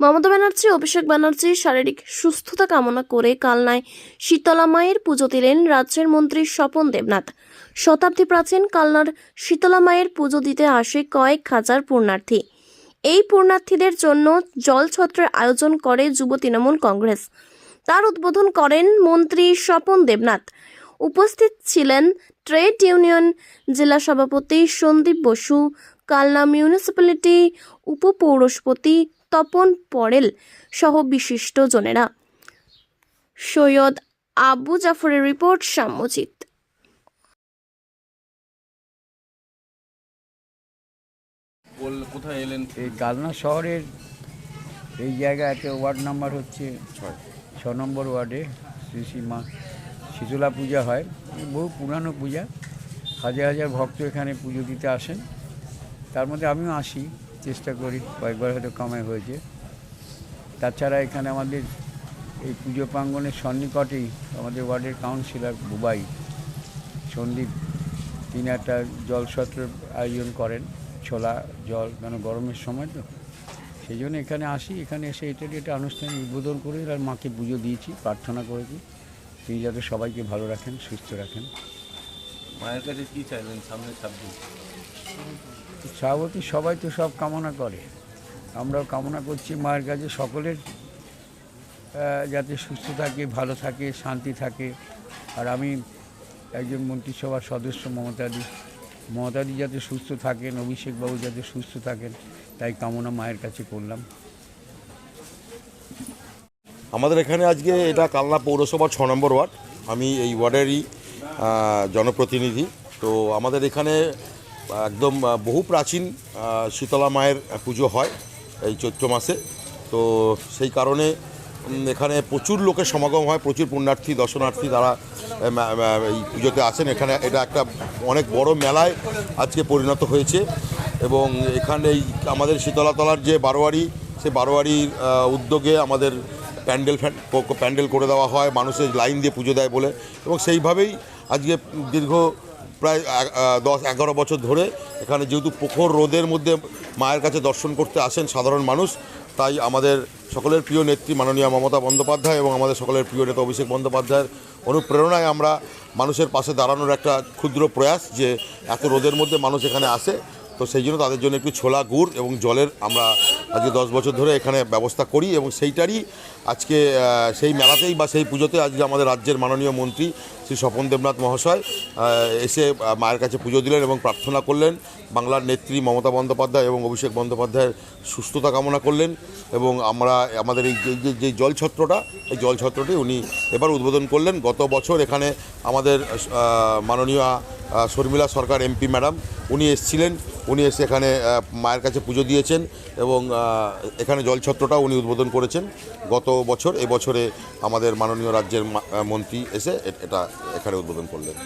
মমতা ব্যানার্জি, অভিষেক ব্যানার্জি শারীরিক সুস্থতা কামনা করে কালনায় শীতলা মায়ের পুজো দিলেন রাজ্যের মন্ত্রী স্বপন দেবনাথ। শতাব্দী প্রাচীন কালনার শীতলা মায়ের পুজো দিতে আসে কয়েক হাজার পূর্ণার্থী এই পূর্ণার্থীদের জন্য জলছত্রের আয়োজন করে যুব তৃণমূল কংগ্রেস। তার উদ্বোধন করেন মন্ত্রী স্বপন দেবনাথ। উপস্থিত ছিলেন ট্রেড ইউনিয়ন জেলা সভাপতি সন্দীপ বসু, কালনা মিউনিসিপ্যালিটি উপপৌরসপতি তপন পরেল সহ বিশিষ্ট জনেরা। সৈয়দ আবু জাফরের রিপোর্ট বল কোথায় এলেন? এই কালনা শহরের এই জায়গাতে ওয়ার্ড নাম্বার হচ্ছে ছ নম্বর ওয়ার্ডে শ্রী শ্রী মা শীতলা পূজা হয়। বহু পুরানো পূজা। হাজার হাজার ভক্ত এখানে পুজো দিতে আসেন। তার মধ্যে আমিও আসি। চেষ্টা করি, কয়েকবার হয়তো কামাই হয়েছে। তাছাড়া এখানে আমাদের এই পুজো প্রাঙ্গণের সন্নিকটেই আমাদের ওয়ার্ডের কাউন্সিলর বুবাই সন্দীপ, তিনি একটা জলসত্রের আয়োজন করেন, ছোলা, জল কেন গরমের সময় তো। সেই জন্য এখানে আসি, এখানে এসে এটারই একটা আনুষ্ঠানিক উদ্বোধন করে আর মাকে পুজো দিয়েছি, প্রার্থনা করেছি। তিনি যাতে সবাইকে ভালো রাখেন, সুস্থ রাখেন। মায়ের কাছে কি চাইলেন সামনে ছাব্বিশ। স্বাভাবিক সবাই তো সব কামনা করে। আমরাও কামনা করছি মায়ের কাছে সকলের যাতে সুস্থ থাকে, ভালো থাকে, শান্তি থাকে। আর আমি একজন মন্ত্রিসভার সদস্য মমতাদি। মমতাদি যাতে সুস্থ থাকেন, অভিষেকবাবু যাতে সুস্থ থাকেন, তাই কামনা মায়ের কাছে করলাম। আমাদের এখানে আজকে এটা কালনা পৌরসভা ছ নম্বর ওয়ার্ড। আমি এই ওয়ার্ডেরই জনপ্রতিনিধি। তো আমাদের এখানে একদম বহু প্রাচীন শীতলা মায়ের পুজো হয় এই চৈত্র মাসে। তো সেই কারণে এখানে প্রচুর লোকের সমাগম হয়, প্রচুর পুণ্যার্থী, দর্শনার্থী তারা এই পুজোতে আসেন। এখানে এটা একটা অনেক বড় মেলায় আজকে পরিণত হয়েছে এবং এখানে এই আমাদের শীতলাতলার যে বারোয়ারি, সে বারোয়ারির উদ্যোগে আমাদের প্যান্ডেল প্যান্ডেল করে দেওয়া হয়, মানুষের লাইন দিয়ে পুজো দেয় বলে। এবং সেইভাবেই আজকে দীর্ঘ প্রায় দশ, এগারো বছর ধরে এখানে যেহেতু প্রখর রোদের মধ্যে মায়ের কাছে দর্শন করতে আসেন সাধারণ মানুষ, তাই আমাদের সকলের প্রিয় নেত্রী মাননীয় মমতা বন্দ্যোপাধ্যায় এবং আমাদের সকলের প্রিয় নেতা অভিষেক বন্দ্যোপাধ্যায়ের অনুপ্রেরণায় আমরা মানুষের পাশে দাঁড়ানোর একটা ক্ষুদ্র প্রয়াস যে এত রোদের মধ্যে মানুষ এখানে আসে। তো সেই জন্য তাদের জন্য একটু ছোলা গুড় এবং জলের আমরা আজকে দশ বছর ধরে এখানে ব্যবস্থা করি এবং সেইটারই আজকে সেই মেলাতেই বা সেই পুজোতে আজকে আমাদের রাজ্যের মাননীয় মন্ত্রী শ্রী স্বপন দেবনাথ মহাশয় এসে মায়ের কাছে পুজো দিলেন এবং প্রার্থনা করলেন। বাংলার নেত্রী মমতা বন্দ্যোপাধ্যায় এবং অভিষেক বন্দ্যোপাধ্যায়ের সুস্থতা কামনা করলেন এবং আমরা, আমাদের এই যে- যে জল জলছত্রটা, এই জলছত্রটি উনি এবার উদ্বোধন করলেন। গত বছর এখানে আমাদের মাননীয় শর্মিলা সরকার এমপি ম্যাডাম, উনি এসেছিলেন। উনি এসে এখানে মায়ের কাছে পুজো দিয়েছেন এবং এখানে জলছত্রটাও উনি উদ্বোধন করেছেন। গত বছর এবছরে আমাদের মাননীয় রাজ্যের মন্ত্রী এসে এটা এখানে উদ্বোধন করলেন।